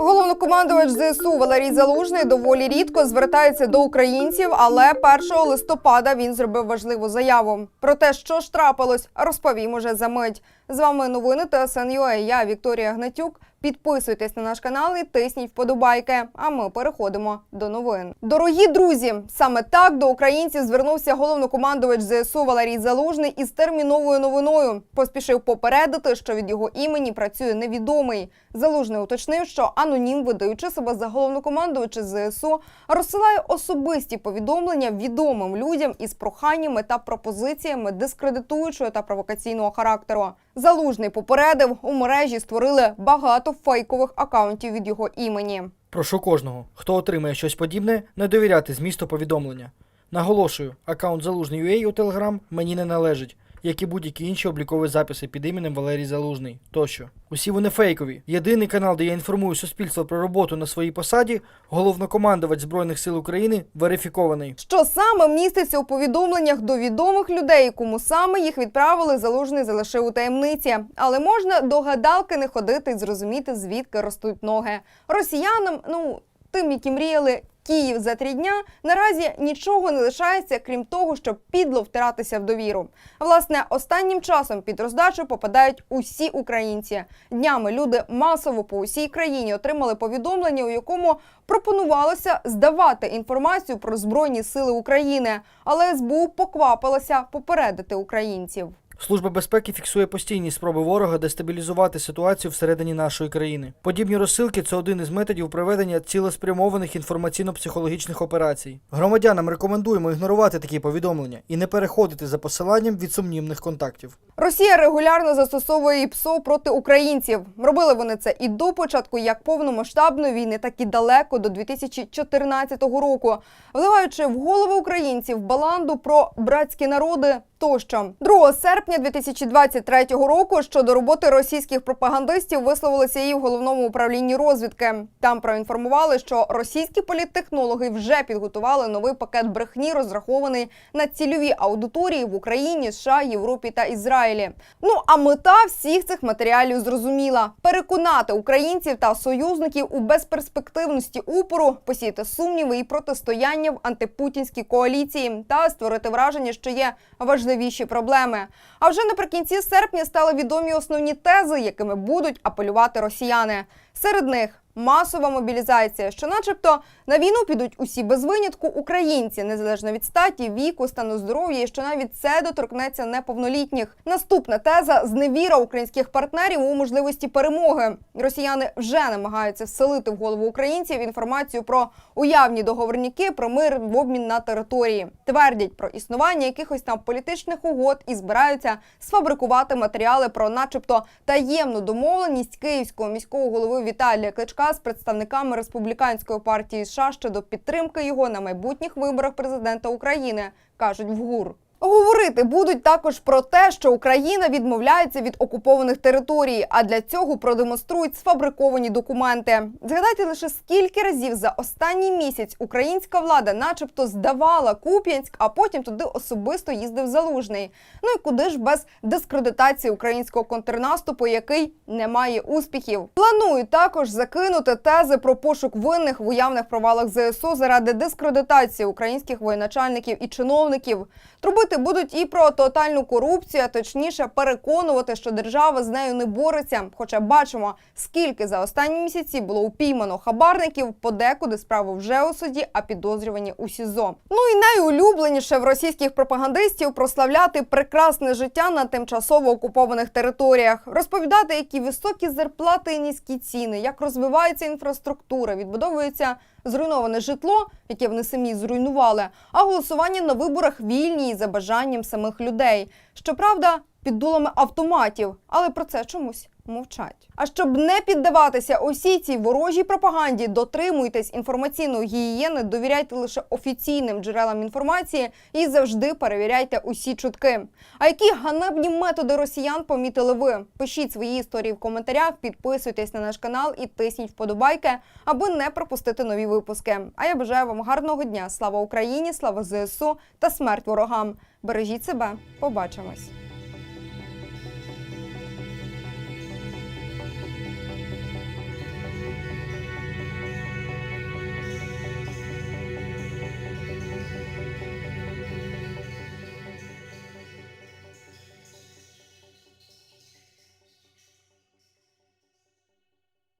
Hold Головнокомандувач ЗСУ Валерій Залужний доволі рідко звертається до українців, але 1 листопада він зробив важливу заяву. Про те, що ж трапилось, розповім уже за мить. З вами новини ТСН.UA. Я Вікторія Гнатюк. Підписуйтесь на наш канал і тисніть вподобайки. А ми переходимо до новин. Дорогі друзі, саме так до українців звернувся головнокомандувач ЗСУ Валерій Залужний із терміновою новиною. Поспішив попередити, що від його імені працює невідомий. Залужний уточнив, що анонім, видаючи себе за головнокомандувача ЗСУ, розсилає особисті повідомлення відомим людям із проханнями та пропозиціями дискредитуючого та провокаційного характеру. Залужний попередив, у мережі створили багато фейкових акаунтів від його імені. Прошу кожного, хто отримає щось подібне, не довіряти змісту повідомлення. Наголошую, аккаунт Залужний UA у Telegram мені не належить, як і будь-які інші облікові записи під іменем Валерій Залужний тощо. Усі вони фейкові. Єдиний канал, де я інформую суспільство про роботу на своїй посаді, головнокомандувач Збройних сил України верифікований. Що саме міститься у повідомленнях до відомих людей, кому саме їх відправили, залужний залишив у таємниці. Але можна до гадалки не ходити і зрозуміти, звідки ростуть ноги. Росіянам, ну тим, які мріяли. Київ за три дня наразі нічого не лишається, крім того, щоб підло втиратися в довіру. Власне, останнім часом під роздачу попадають усі українці. Днями люди масово по усій країні отримали повідомлення, у якому пропонувалося здавати інформацію про збройні сили України, але СБУ поквапилася попередити українців. Служба безпеки фіксує постійні спроби ворога дестабілізувати ситуацію всередині нашої країни. Подібні розсилки це один із методів проведення цілеспрямованих інформаційно-психологічних операцій. Громадянам рекомендуємо ігнорувати такі повідомлення і не переходити за посиланням від сумнівних контактів. Росія регулярно застосовує ІПСО проти українців. Робили вони це і до початку як повномасштабної війни, так і далеко до 2014 року, вливаючи в голови українців баланду про братські народи. Тощо 2 серпня 2023 року щодо роботи російських пропагандистів висловилися і в головному управлінні розвідки. Там проінформували, що російські політтехнологи вже підготували новий пакет брехні, розрахований на цільові аудиторії в Україні, США, Європі та Ізраїлі. Ну а мета всіх цих матеріалів зрозуміла: переконати українців та союзників у безперспективності упору, посіяти сумніви і протистояння в антипутінській коаліції та створити враження, що є важливіші проблеми. А вже наприкінці серпня стали відомі основні тези, якими будуть апелювати росіяни. Серед них масова мобілізація, що, начебто, на війну підуть усі без винятку українці, незалежно від статі, віку, стану здоров'я, і що навіть це доторкнеться неповнолітніх. Наступна теза зневіра українських партнерів у можливості перемоги. Росіяни вже намагаються вселити в голову українців інформацію про уявні договорняки про мир в обмін на території. Твердять про існування якихось там політичних угод і збираються сфабрикувати матеріали про, начебто, таємну домовленість київського міського голови Віталія Кличка з представниками республіканської партії США щодо підтримки його на майбутніх виборах президента України, кажуть в ГУР. Говорити будуть також про те, що Україна відмовляється від окупованих територій, а для цього продемонструють сфабриковані документи. Згадайте лише скільки разів за останній місяць українська влада, начебто, здавала Куп'янськ, а потім туди особисто їздив залужний. Ну і куди ж без дискредитації українського контрнаступу, який не має успіхів. Планують також закинути тези про пошук винних в уявних провалах ЗСУ заради дискредитації українських воєначальників і чиновників. Трубити будуть і про тотальну корупцію, а точніше переконувати, що держава з нею не бореться. Хоча бачимо, скільки за останні місяці було упіймано хабарників, подекуди справи вже у суді, а підозрювані у СІЗО. Ну і найулюбленіше в російських пропагандистів прославляти прекрасне життя на тимчасово окупованих територіях, розповідати, які високі зарплати і низькі ціни, як розвивається інфраструктура, відбудовується зруйноване житло, яке вони самі зруйнували, а голосування на виборах вільні і за бажанням самих людей. Щоправда, під дулами автоматів, але про це чомусь мовчать. А щоб не піддаватися усій цій ворожій пропаганді, дотримуйтесь інформаційної гігієни, довіряйте лише офіційним джерелам інформації і завжди перевіряйте усі чутки. А які ганебні методи росіян помітили ви? Пишіть свої історії в коментарях, підписуйтесь на наш канал і тисніть вподобайки, аби не пропустити нові випуски. А я бажаю вам гарного дня. Слава Україні! Слава ЗСУ та смерть ворогам! Бережіть себе, побачимось.